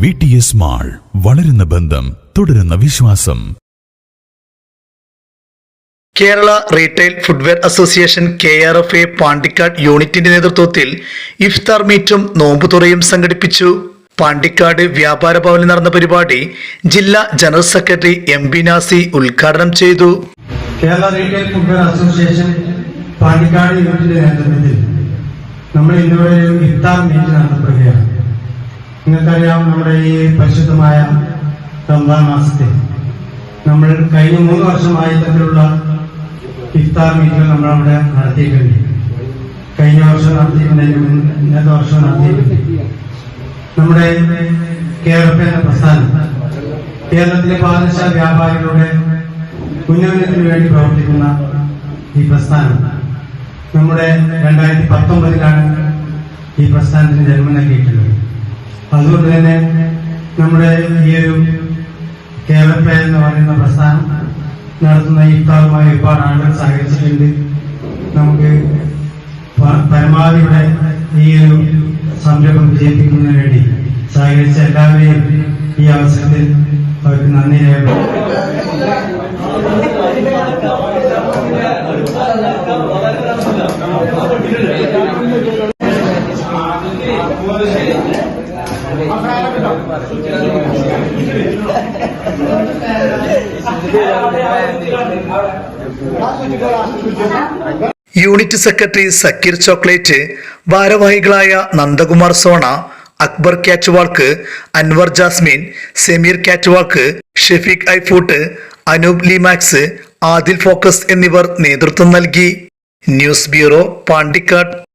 V T S mall വളരുന്ന ബന്ധം തുടരുന്ന വിശ്വാസം. Kerala retail footwear association K R F A Pandikkad യൂണിറ്റിന്റെ നേതൃത്വത്തിൽ ഇഫ്താർ മീറ്റും നോമ്പുതുറയും സംഘടിപ്പിച്ചു. പാണ്ടിക്കാട് വ്യാപാര ഭവനിൽ നടന്ന പരിപാടി ജില്ലാ general secretary M B Nasi ഉദ്ഘാടനം ചെയ്തു. Kerala retail footwear association Pandikkad യൂണിറ്റിന്റെ നേതൃത്വത്തിൽ നമ്മൾ ഇന്നിവിടെ ഒരു ഇഫ്താർ മീറ്റ് നടത്തപ്പെടുകയാണ് നിങ്ങൾക്കറിയാം നമ്മുടെ ഈ പരിശുദ്ധമായ റംസാൻ മാസത്തെ നമ്മൾ കഴിഞ്ഞ മൂന്ന് വർഷമായി തമ്മിലുള്ള ഇഫ്താർ മീറ്റുകൾ നമ്മൾ അവിടെ നടത്തിയിട്ടുണ്ട്. കഴിഞ്ഞ വർഷം നടത്തിയിട്ടുണ്ടെങ്കിലും ഇന്നത്തെ വർഷം നടത്തിയിട്ടുണ്ട് നമ്മുടെ കേരള പ്രസ്ഥാനം കേരളത്തിലെ പാദശാല വ്യാപാരികളുടെ ഉന്നമനത്തിന് വേണ്ടി പ്രവർത്തിക്കുന്ന ഈ പ്രസ്ഥാനം നമ്മുടെ രണ്ടായിരത്തി പത്തൊമ്പതിലാണ് ഈ പ്രസ്ഥാനത്തിന് ജന്മം നൽകിയിട്ടുള്ളത്. അതുകൊണ്ട് തന്നെ നമ്മുടെ ഈ ഒരു കേരളപ്പേ എന്ന് പറയുന്ന പ്രസ്ഥാനം നടത്തുന്ന ഇഫ്താറുമായി ഒരുപാട് ആളുകൾ സഹകരിച്ചിട്ടുണ്ട്. നമുക്ക് പരമാവധിയുടെ ഈ ഒരു സംരംഭം വിജയിപ്പിക്കുന്നതിന് വേണ്ടി സഹകരിച്ച എല്ലാവരെയും ഈ അവസരത്തിൽ അവർക്ക് നന്ദി രേഖപ്പെടുത്തുന്നു. യൂണിറ്റ് സെക്രട്ടറി സക്കീർ ചോക്ലേറ്റ് ഭാരവാഹികളായ Nandakumar Sona Akbar catwalk Anwar Jasmin Sameer catwalk Shafeeq iFoot Anoop Limax Adil Focus എന്നിവർ നേതൃത്വം നൽകി. News bureau Pandikkad.